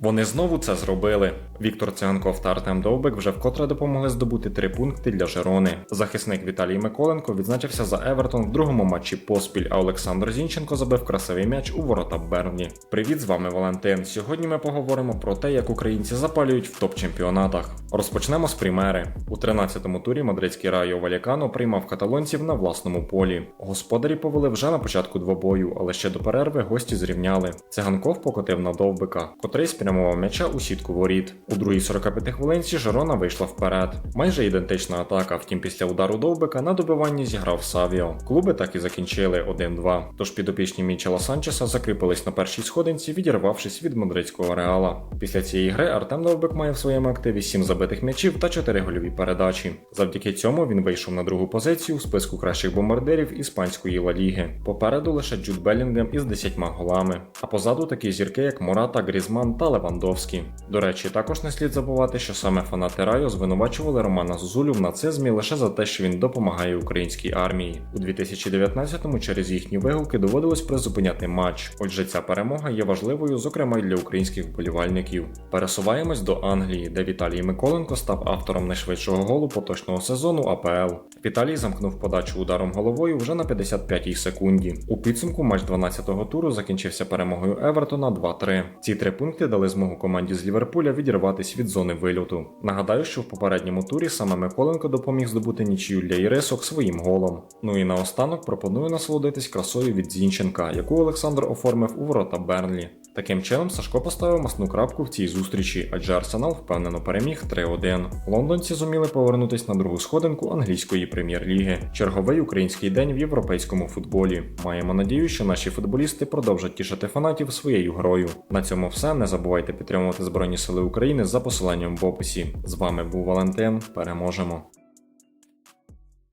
Вони знову це зробили. Віктор Циганков та Артем Довбик вже вкотре допомогли здобути три пункти для Жерони. Захисник Віталій Миколенко відзначився за Евертон в другому матчі поспіль, а Олександр Зінченко забив красивий м'яч у ворота Берні. Привіт, з вами Валентин. Сьогодні ми поговоримо про те, як українці запалюють в топ-чемпіонатах. Розпочнемо з примери. У 13-му турі мадридський Райо Валікано приймав каталонців на власному полі. Господарі повели вже на початку двобою, але ще до перерви гості зрівняли. Циганков покотив на довбика, котрий спрямував м'яча у сітку воріт. У другій 45 хвилинці Жерона вийшла вперед. Майже ідентична атака, втім після удару довбика на добиванні зіграв Савіо. Клуби так і закінчили 1-2. Тож підопічні Мічела Санчеса закріпились на першій сходинці, відірвавшись від мадридського реала. Після цієї гри Артем Довбик має в своєму активі 7 забитих м'ячів та 4 гольові передачі. Завдяки цьому він вийшов на другу позицію у списку кращих бомбардирів іспанської Ла Ліги. Попереду лише Джуд Белінгем із 10 голами. А позаду такі зірки, як Мурата, Грізман та Левандовський. До речі, також не слід забувати, що саме фанати Райо звинувачували Романа Зозулю в нацизмі лише за те, що він допомагає українській армії. У 2019-му через їхні вигуки доводилось призупиняти матч. Отже, ця перемога є важливою, зокрема й для українських вболівальників. Пересуваємось до Англії, де Віталій Миколенко став автором найшвидшого голу поточного сезону АПЛ. Віталій замкнув подачу ударом головою вже на 55-й секунді. У підсумку матч 12-го туру закінчився перемогою Евертона 2-3. Ці три пункти дали змогу команді з Ліверпуля відірватись від зони вильоту. Нагадаю, що в попередньому турі саме Миколенко допоміг здобути нічию для Ірисок своїм голом. Ну і наостанок пропоную насолодитись красою від Зінченка, яку Олександр оформив у ворота Бернлі. Таким чином, Сашко поставив масну крапку в цій зустрічі, адже Арсенал впевнено переміг 3-1. Лондонці зуміли повернутись на другу сходинку англійської прем'єр-ліги. Черговий український день в європейському футболі. Маємо надію, що наші футболісти продовжать тішити фанатів своєю грою. На цьому все. Не забувайте підтримувати Збройні Сили України за посиланням в описі. З вами був Валентин. Переможемо!